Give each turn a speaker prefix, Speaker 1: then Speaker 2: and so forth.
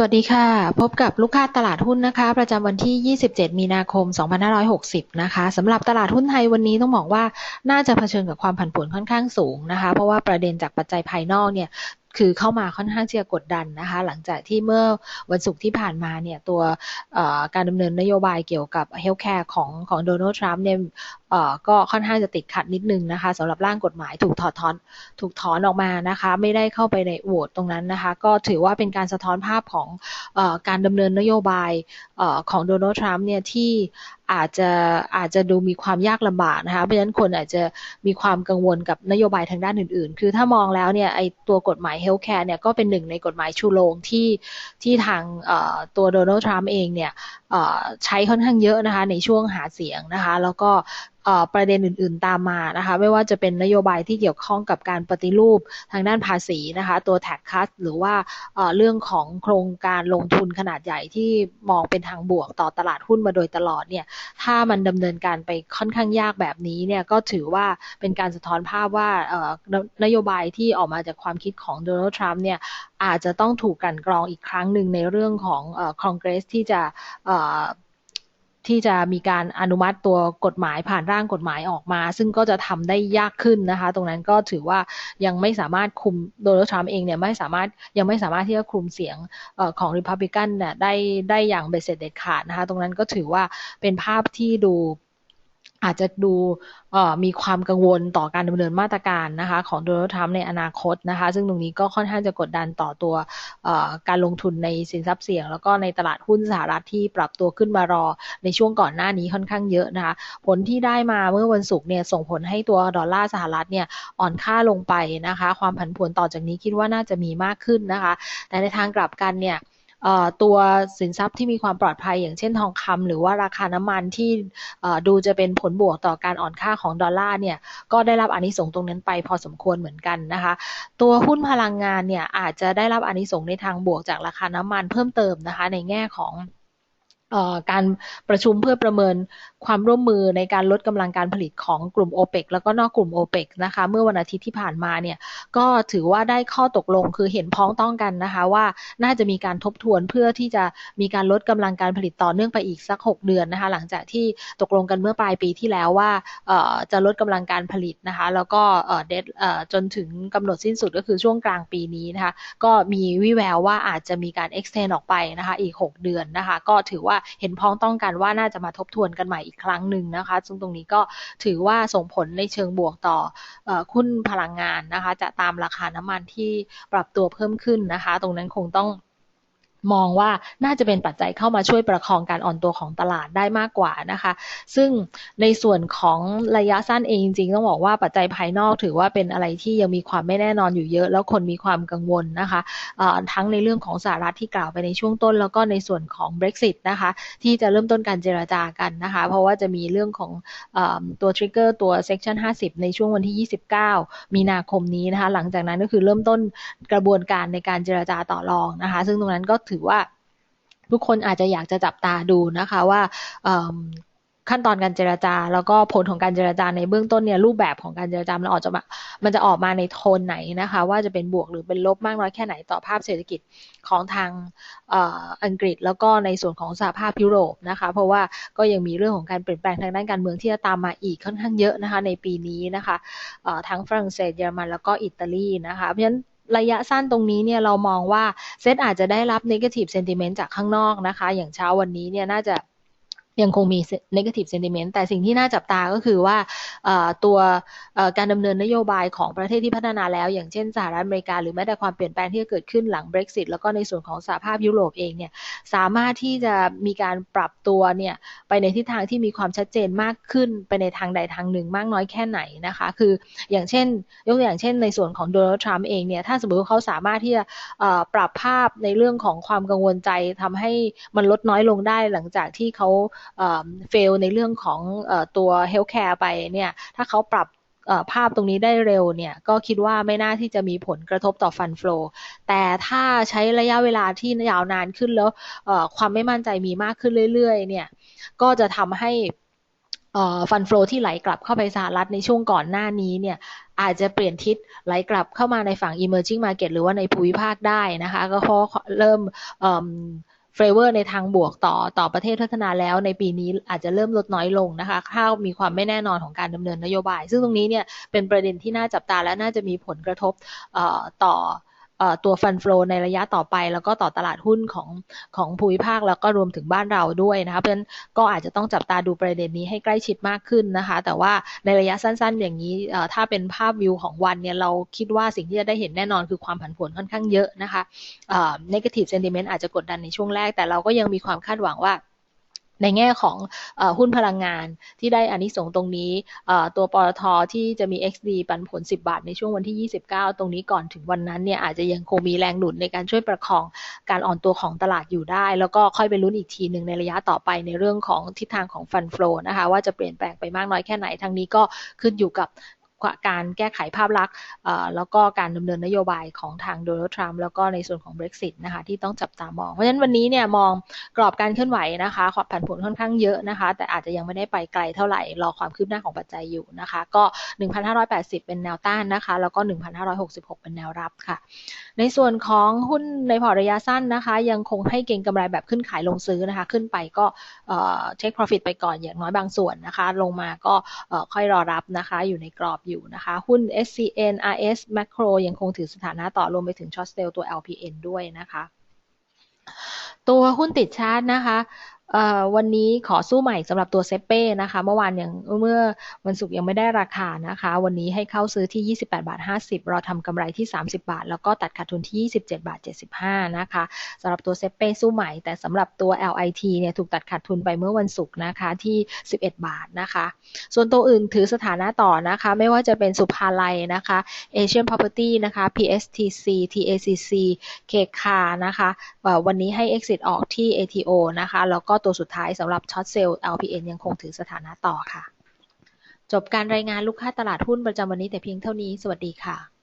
Speaker 1: สวัสดีค่ะ พบกับลูกค้าตลาดหุ้นนะคะ ประจำวันที่ 27 มีนาคม 2560 นะคะสำหรับตลาดหุ้นไทยวันนี้ต้องบอกว่าน่าจะเผชิญกับความผันผวนค่อนข้างสูงนะคะ เพราะว่าประเด็นจากปัจจัยภายนอกเนี่ยคือเข้ามาค่อนข้างจะกดดันนะคะ หลังจากที่เมื่อวันศุกร์ที่ผ่านมาเนี่ยตัวการดำเนินนโยบายเกี่ยวกับเฮลท์แคร์ของของโดนัลด์ทรัมป์เนี่ยก็ค่อนข้างจะติดขัดนิดนึงนะคะสำหรับร่างกฎหมายถูกถอดถอนถูกถอนออกมานะคะ ไม่ได้เข้าไปในโหวตตรงนั้นนะคะ ก็ถือว่าเป็นการสะท้อนภาพของอการดำเนินนโยบายของโดนัลด์ทรัมป์เนี่ยที่อาจจะอาจจะดูมีความยากลำบากนะคะ เพราะฉะนั้นคนอาจจะมีความกังวลกับนโยบายทางด้านอื่น ๆ คือถ้ามองแล้วเนี่ยไอตัวกฎหมายเฮลท์แคร์เนี่ยก็เป็นหนึ่งในกฎหมายชูโรงที่ที่ทางตัวโดนัลด์ทรัมป์เองเนี่ยใช้ค่อนข้างเยอะนะคะในช่วงหาเสียงนะคะ แล้วก็ประเด็นอื่น ๆตามมานะคะ ไม่ว่าจะเป็นนโยบายที่เกี่ยวข้องกับการปฏิรูปทางด้านภาษีนะคะ ตัวแท็กคัสหรือว่าเรื่องของโครงการลงทุนขนาดใหญ่ที่มองเป็นทางบวกต่อตลาดหุ้นมาโดยตลอดเนี่ย ถ้ามันดำเนินการไปค่อนข้างยากแบบนี้เนี่ยก็ถือว่าเป็นการสะท้อนภาพว่านโยบายที่ออกมาจากความคิดของโดนัลด์ทรัมป์เนี่ยอาจจะต้องถูกกันกรองอีกครั้งหนึ่งในเรื่องของคอนเกรสที่จะ ที่จะมีการอนุมัติตัวกฎหมายผ่านร่างกฎหมายออกมา ซึ่งก็จะทำได้ยากขึ้นนะคะ ตรงนั้นก็ถือว่ายังไม่สามารถคุมโดนัลด์ทรัมป์เองเนี่ยไม่สามารถยังไม่สามารถที่จะคุมเสียงอของริพับลิกันเนี่ยได้ได้อย่างเบ็ดเสร็จเด็ดขาดนะคะ ตรงนั้นก็ถือว่าเป็นภาพที่ดู อาจจะดูมีความกังวลต่อการดำเนินมาตรการนะคะของโดนัลด์ทรัมป์ในอนาคตนะคะซึ่งตรงนี้ก็ค่อนข้างจะกดดันต่อตัวการลงทุนในสินทรัพย์เสี่ยง แล้วก็ในตลาดหุ้นสหรัฐที่ปรับตัวขึ้นมารอในช่วงก่อนหน้านี้ค่อนข้างเยอะนะคะผลที่ได้มาเมื่อวันศุกร์เนี่ยส่งผลให้ตัวดอลลาร์สหรัฐเนี่ยอ่อนค่าลงไปนะคะความผันผวนต่อจากนี้คิดว่าน่าจะมีมากขึ้นนะคะแต่ในทางกลับกันเนี่ย ตัวสินทรัพย์ที่มีความปลอดภัย อย่างเช่นทองคำหรือว่าราคาน้ำมันที่ดูจะเป็นผลบวกต่อการอ่อนค่าของดอลลาร์เนี่ยก็ได้รับอานิสงส์ตรงนั้นไปพอสมควรเหมือนกันนะคะ ตัวหุ้นพลังงานเนี่ยอาจจะได้รับอานิสงส์ในทางบวกจากราคาน้ำมันเพิ่มเติมนะคะในแง่ของการประชุมเพื่อประเมินความร่วมมือในการลดกำลังการผลิตของกลุ่ม o p e ปแล้วก็นอกกลุ่ม o p e ปนะคะเมื่อวันอาทิตย์ที่ผ่านมาเนี่ยก็ถือว่าได้ข้อตกลงคือเห็นพ้องต้องกันนะคะว่าน่าจะมีการทบทวนเพื่อที่จะมีการลดกำลังการผลิตต่อเนื่องไปอีกสัก 6 เดือนนะคะหลังจากที่ตกลงกันเมื่อปลายปีที่แล้วว่าจะลดกำลังการผลิตนะคะแล้วก็เดดจนถึงกำหนดสิ้นสุดก็คือช่วงกลางปีนี้นะคะก็มีวิแววว่าอาจจะมีการ extend ออกไปนะคะอีก 6 เดือนนะคะก็ถือว่าเห็นพ้องต้องกันว่าน่าจะมาทบทวนกันใหม่อีกครั้งหนึ่งนะคะ ซึ่งตรงนี้ก็ถือว่าส่งผลในเชิงบวกต่อหุ้นพลังงานนะคะ จะตามราคาน้ำมันที่ปรับตัวเพิ่มขึ้นนะคะ ตรงนั้นคงต้อง มองว่าน่าจะเป็นปัจจัยเข้ามาช่วยประคองการอ่อนตัวของตลาดได้มากกว่านะคะ ซึ่งในส่วนของระยะสั้นเองจริงๆต้องบอกว่าปัจจัยภายนอกถือว่าเป็นอะไรที่ยังมีความไม่แน่นอนอยู่เยอะ แล้วคนมีความกังวลนะคะทั้งในเรื่องของสหรัฐที่กล่าวไปในช่วงต้น แล้วก็ในส่วนของ Brexit นะคะ ที่จะเริ่มต้นการเจราจากันนะคะ เพราะว่าจะมีเรื่องของอตัวทริกเกอร์ตัว Section 50 ในช่วงวันที่ 29 มีนาคมนี้นะคะ หลังจากนั้นก็คือเริ่มต้นกระบวนการในการเจราจาต่อรองนะคะ ซึ่งตรงนั้นก็ถือว่าทุกคนอาจจะอยากจะจับตาดูนะคะว่าขั้นตอนการเจราจา แล้วก็ผลของการเจราจาในเบื้องต้นเนี่ยรูปแบบของการเจราจามันออกจะมามันจะออกมาในโทนไหนนะคะ ว่าจะเป็นบวกหรือเป็นลบมากน้อยแค่ไหนต่อภาพเศรษฐกิจของทางอังกฤษ แล้วก็ในส่วนของสหภาพยุโรปนะคะ เพราะว่าก็ยังมีเรื่องของการเปลี่ยนแปลงทางด้านการเมืองที่จะตามมาอีกค่อนข้างเยอะนะคะ ในปีนี้นะคะทั้งฝรั่งเศสเยอรมันแล้วก็อิตาลีนะคะเพราะฉะนั้น ระยะสั้นตรงนี้เนี่ยเรามองว่าเซตอาจจะได้รับ negative sentiment จากข้างนอกนะคะ อย่างเช้าวันนี้เนี่ยน่าจะ ยังคงมี negative sentiment แต่สิ่งที่น่าจับตาก็คือว่าตัวการดำเนินนโยบายของประเทศที่พัฒนาแล้ว อย่างเช่นสหรัฐอเมริกา หรือแม้แต่ความเปลี่ยนแปลงที่จะเกิดขึ้นหลัง Brexit แล้วก็ในส่วนของสหภาพยุโรปเองเนี่ยสามารถที่จะมีการปรับตัวเนี่ยไปในทิศทางที่มีความชัดเจนมากขึ้นไปในทางใดทางหนึ่งมากน้อยแค่ไหนนะคะ คืออย่างเช่น ยกตัวอย่างเช่น ในส่วนของโดนัลด์ทรัมป์เองเนี่ยถ้าสมมติว่าเขาสามารถที่จะปรับภาพในเรื่องของความกังวลใจทำให้มันลดน้อยลงได้หลังจากที่เขาเฟลในเรื่องของตัวเฮลท์แคร์ไปเนี่ยถ้าเขาปรับภาพตรงนี้ได้เร็วเนี่ยก็คิดว่าไม่น่าที่จะมีผลกระทบต่อฟันฟลูแต่ถ้าใช้ระยะเวลาที่ยาวนานขึ้นแล้วความไม่มั่นใจมีมากขึ้นเรื่อยๆเนี่ยก็จะทำให้ฟันฟลอที่ไหลกลับเข้าไปสหรัฐในช่วงก่อนหน้านี้เนี่ยอาจจะเปลี่ยนทิศไหลกลับเข้ามาในฝั่ง emerging market หรือว่าในภูมิภาคได้นะคะ ก็เพราะเริ่ม เฟเวอร์ในทางบวกต่อต่อประเทศพัฒนาแล้วในปีนี้อาจจะเริ่มลดน้อยลงนะคะถ้ามีความไม่แน่นอนของการดำเนินนโยบาย ซึ่งตรงนี้เนี่ยเป็นประเด็นที่น่าจับตาและน่าจะมีผลกระทบต่อ ตัวฟันฟลอในระยะต่อไป แล้วก็ต่อตลาดหุ้นของของภูมิภาคแล้วก็รวมถึงบ้านเราด้วยนะคะเพราะฉะนั้นก็อาจจะต้องจับตาดูประเด็นนี้ให้ใกล้ชิดมากขึ้นนะคะ แต่ว่าในระยะสั้นๆ อย่างนี้ถ้าเป็นภาพวิวของวันเนี่ยเราคิดว่าสิ่งที่จะได้เห็นแน่นอนคือความผันผวนค่อนข้างเยอะนะคะ negative sentiment อาจจะกดดันในช่วงแรก แต่เราก็ยังมีความคาดหวังว่า ในแง่ของอหุ้นพลังงานที่ได้อานิสงส์ตรงนี้ตัวปตทที่จะมี XD ปันผล 10 บาทในช่วงวันที่ 29 ตรงนี้ก่อนถึงวันนั้นเนี่ยอาจจะยังคงมีแรงหนุนในการช่วยประคองการอ่อนตัวของตลาดอยู่ได้ แล้วก็ค่อยไปลุ้นอีกทีหนึ่งในระยะต่อไปในเรื่องของทิศทางของฟันฟลอนะคะว่าจะเปลี่ยนแปลงไปมากน้อยแค่ไหนทางนี้ก็ขึ้นอยู่กับ การแก้ไขภาพลักษณ์แล้วก็การดำเนินนโยบายของทางโดนัลด์ทรัมป์แล้วก็ในส่วนของ Brexit นะคะที่ต้องจับตามอง เพราะฉะนั้นวันนี้เนี่ยมองกรอบการเคลื่อนไหวนะคะความผันผวนค่อนข้างเยอะนะคะ แต่อาจจะยังไม่ได้ไปไกลเท่าไหร่ รอความคืบหน้าของปัจจัยอยู่นะคะ ก็ 1,580 เป็นแนวต้านนะคะ แล้วก็ 1,566 เป็นแนวรับค่ะ ในส่วนของหุ้นในพอร์ตระยะสั้นนะคะ ยังคงให้เก็งกำไรแบบขึ้นขายลงซื้อนะคะ ขึ้นไปก็เทค profit ไปก่อนอย่างน้อยบางส่วนนะคะ ลงมาก็ค่อยรอรับนะคะ อยู่ในกรอบอยู่นะคะ หุ้น SCN RS Macro ยังคงถือสถานะต่อรวมไปถึงช็อตเซลตัว LPN ด้วยนะคะ ตัวหุ้นติดชาร์ตนะคะ วันนี้ขอสู้ใหม่สำหรับตัวเซเป้นะคะ เมื่อวานย่างเมื่อวันศุกร์ยังไม่ได้ราคานะคะ วันนี้ให้เข้าซื้อที่ 28 บาท 50 เราทำกำไรที่ 30 บาท แล้วก็ตัดขาดทุนที่ 27 บาท 75 นะคะสำหรับตัวเซเป้สู้ใหม่ แต่สำหรับตัว LIT เนี่ยถูกตัดขาดทุนไปเมื่อวันศุกร์นะคะที่ 11 บาทนะคะ ส่วนตัวอื่นถือสถานะต่อนะคะ ไม่ว่าจะเป็นสุภาลัยนะคะ Asian Property นะคะ PSTC TACC เคคานะคะวันนี้ให้ exit ออกที่ ATO นะคะแล้วก็ตัวสุดท้ายสำหรับช็อตเซลล์ LPN ยังคงถือสถานะต่อค่ะ จบการรายงานลูกค้าตลาดหุ้นประจำวันนี้แต่เพียงเท่านี้ สวัสดีค่ะ